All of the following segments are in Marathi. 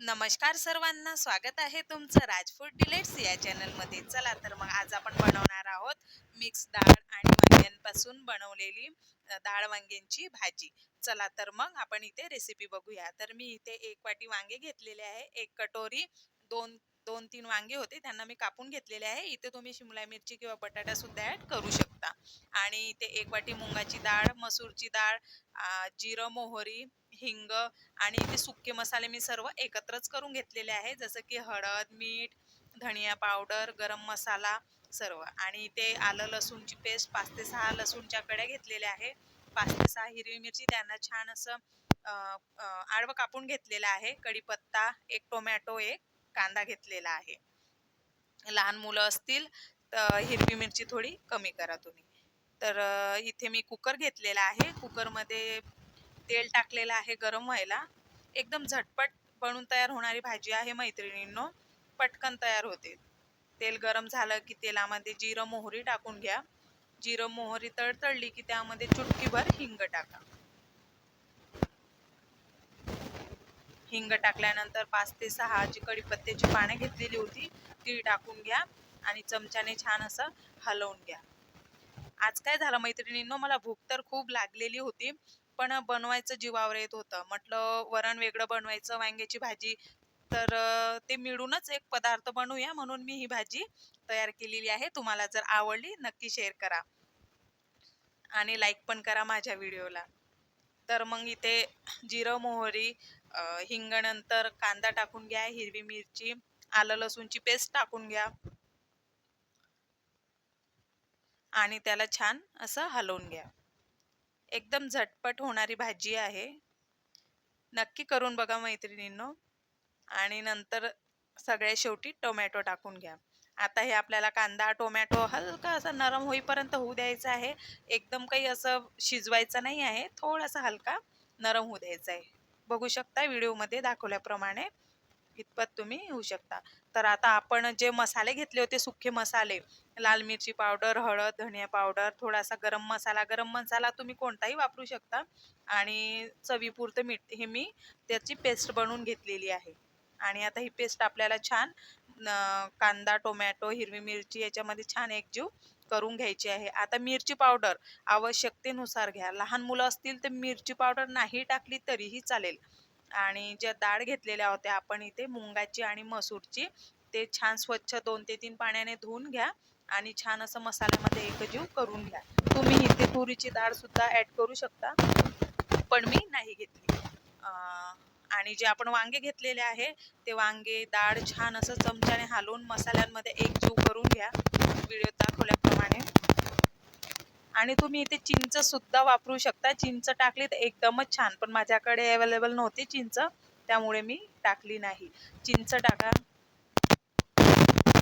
नमस्कार सर्वांना स्वागत आहे तुमचं राजफूड डिलेट्स या चॅनलमध्ये. चला तर मग आज आपण बनवणार आहोत मिक्स डाळ आणि वांग्यांपासून बनवलेली डाळ वांग्यांची भाजी. चला तर मग आपण इथे रेसिपी बघूया. तर मी इथे एक वाटी वांगे घेतलेले आहे एक कटोरी दोन दोन तीन वांगे होते त्यांना मी कापून घेतलेले आहे. इथे तुम्ही शिमला मिरची किंवा बटाटा सुद्धा ॲड करू शकता. आणि इथे एक वाटी मुंगाची डाळ मसूरची डाळ जिरं मोहरी हिंग आणि ते सुके मसाले मी सर्व एकत्रच करून घेतलेले आहे जसं की हळद मीठ धनिया पावडर गरम मसाला सर्व. आणि ते आलं लसूणची पेस्ट पाच ते सहा लसूणच्या कड्या घेतलेल्या आहे. पाच ते सहा हिरवी मिरची त्यांना छान असं आडवं कापून घेतलेलं आहे. कढीपत्ता एक टोमॅटो एक कांदा घेतलेला आहे. लहान मुलं असतील तर हिरवी मिरची थोडी कमी करा तुम्ही. तर इथे मी कुकर घेतलेला आहे. कुकरमध्ये तेल टाकलेलं आहे गरम व्हायला. एकदम झटपट बनून तयार होणारी भाजी आहे मैत्रिणींनो. पटकन तयार होते. तेल गरम झालं की तेलामध्ये जिरं मोहरी टाकून घ्या. जिरं मोहरी तळतळली की त्यामध्ये चुटकीभर हिंग टाका. हिंग टाकल्यानंतर पाच ते सहा जी कडीपत्त्याची पाने घेतलेली होती ती टाकून घ्या आणि चमच्याने छान असं हलवून घ्या. आज काय झालं मैत्रिणींनो मला भूक तर खूप लागलेली होती. पण बनवायचं जीवावर येत होतं. म्हटलं वरण वेगळं बनवायचं वांग्याची भाजी. तर ते मिळूनच एक पदार्थ बनवूया म्हणून मी ही भाजी तयार केलेली आहे. तुम्हाला जर आवडली नक्की शेअर करा. आणि लाईक पण करा माझ्या व्हिडिओला तर मग इथे जिरं मोहरी अं, हिंग नंतर कांदा टाकून घ्या हिरवी मिरची आलं लसूणची पेस्ट टाकून घ्या. आणि त्याला छान असं हलवून घ्या. एकदम झटपट होणारी भाजी आहे. नक्की करून बघा मैत्रिणींनो. आणि नंतर सगळ्या शेवटी टोमॅटो टाकून घ्या. आता हे आपल्याला कांदा टोमॅटो हलका असा नरम होईपर्यंत होऊ द्यायचा आहे. एकदम काही असं शिजवायचं नाही आहे. थोडासा हलका नरम होऊ द्यायचा आहे. बघू शकता व्हिडिओमध्ये दाखवल्याप्रमाणे. इतपत तुम्ही येऊ शकता. तर आता आपण जे मसाले घेतले होते सुखे मसाले लाल मिरची पावडर हळद धनिया पावडर थोडासा गरम मसाला गरम मसाला तुम्ही कोणताही वापरू शकता. आणि चवीपुरतं मीठ हे मी त्याची पेस्ट बनवून घेतलेली आहे. आणि आता ही पेस्ट आपल्याला छान कांदा टोमॅटो हिरवी मिरची याच्यामध्ये छान एकजीव करून घ्यायची आहे. आता मिरची पावडर आवश्यकतेनुसार घ्या. लहान मुलं असतील तर मिरची पावडर नाही टाकली तरीही चालेल. आणि ज्या डाळ घेतलेल्या होत्या आपण इथे मुंगाची आणि मसूरची ते छान स्वच्छ दोन ते तीन पाण्याने धुवून घ्या आणि छान असं मसाल्यामध्ये एकजीव करून घ्या. तुम्ही इथे तुरीची डाळ सुद्धा ऍड करू शकता पण मी नाही घेतली. आणि जे आपण वांगे घेतलेले आहे ते वांगे डाळ छान असं चमच्याने हालवून मसाल्यांमध्ये एकजीव करून घ्या. व्हिडिओ दाखवल्याप्रमाणे. आणि तुम्ही इथे चिंच सुद्धा वापरू शकता. चिंच टाकली तर एकदमच छान पण माझ्याकडे अवेलेबल नव्हती चिंच त्यामुळे मी टाकली नाही. चिंच टाका.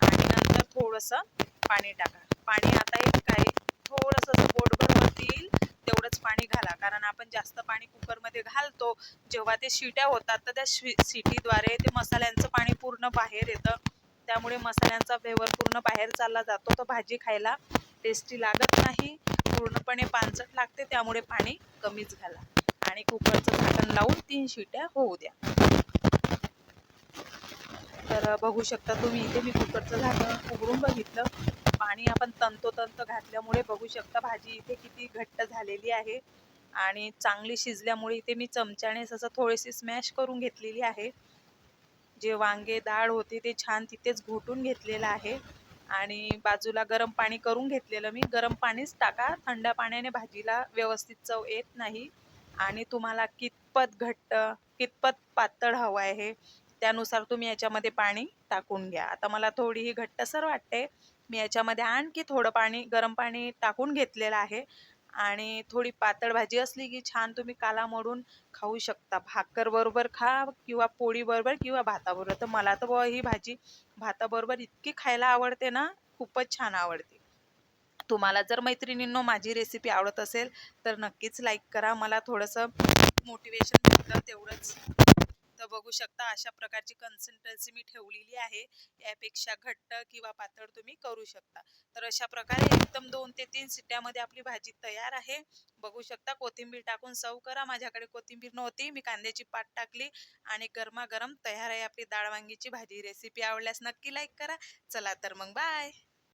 आणि नंतर थोडंसं पाणी टाका. पाणी आता एक काही थोडंसं पोटभर वरती येईल तेवढंच पाणी घाला. कारण आपण जास्त पाणी कुकरमध्ये घालतो जेव्हा ते शिट्या होतात तर त्या शि शिटीद्वारे ते मसाल्यांचं पाणी पूर्ण बाहेर येतं. त्यामुळे मसाल्यांचा फ्लेवर पूर्ण बाहेर चालला जातो. तर भाजी खायला टेस्टी लागत नाही. पूर्णपणे पानसट लागते त्यामुळे पाणी कमीच घाला. आणि कुकरचं झाकण लावून तीन शिट्या होऊ द्या. तर बघू शकता तुम्ही इथे मी कुकरचं झाकण उघडून बघितलं. पाणी आपण तंतोतंत घातल्यामुळे बघू शकता भाजी इथे किती घट्ट झालेली आहे. आणि चांगली शिजल्यामुळे इथे मी चमच्याने असं थोडीशी स्मॅश करून घेतलेली आहे. जे वांगे डाळ होते ते छान तिथेच घोटून घेतलेलं आहे. आणि बाजूला गरम पाणी करून घेतलेलं मी. गरम पाणीच टाका. थंड पाण्याने भाजीला व्यवस्थित चव येत नाही. आणि तुम्हाला कितपत घट्ट कितपत पातळ हवं आहे त्यानुसार तुम्ही याच्यामध्ये पाणी टाकून घ्या. आता मला थोडी ही घट्टसर वाटते. मी याच्यामध्ये आणखी थोडं पाणी गरम पाणी टाकून घेतलेलं आहे. आणि थोडी पातळ भाजी असली की छान तुम्ही काला मोडून खाऊ शकता. भाकर बरोबर खा किंवा पोळी बरोबर किंवा भाताबरोबर. तर मला तर बुवा ही भाजी भाताबरोबर इतकी खायला आवडते ना खूपच छान आवडते. तुम्हाला जर मैत्रिणींनो माझी रेसिपी आवडत असेल तर नक्कीच लाईक करा. मला थोडंसं मोटिवेशन मिळतं तेवढंच. बघू शकता अशा प्रकारची कन्सिस्टन्सी मी ठेवलेली आहे. यापेक्षा घट्ट किंवा पातळ तुम्ही करू शकता. तर अशा प्रकारे एकदम दोन ते तीन सिट्ट्यामध्ये आपली भाजी तयार आहे. बघू शकता कोथिंबीर टाकून सर्व करा. माझ्याकडे कोथिंबीर नव्हती. मी कांद्याची पात टाकली आणि गरमागरम तयार आहे आपली डाळ वांगीची भाजी. रेसिपी आवडल्यास नक्की लाईक करा. चला तर मग बाय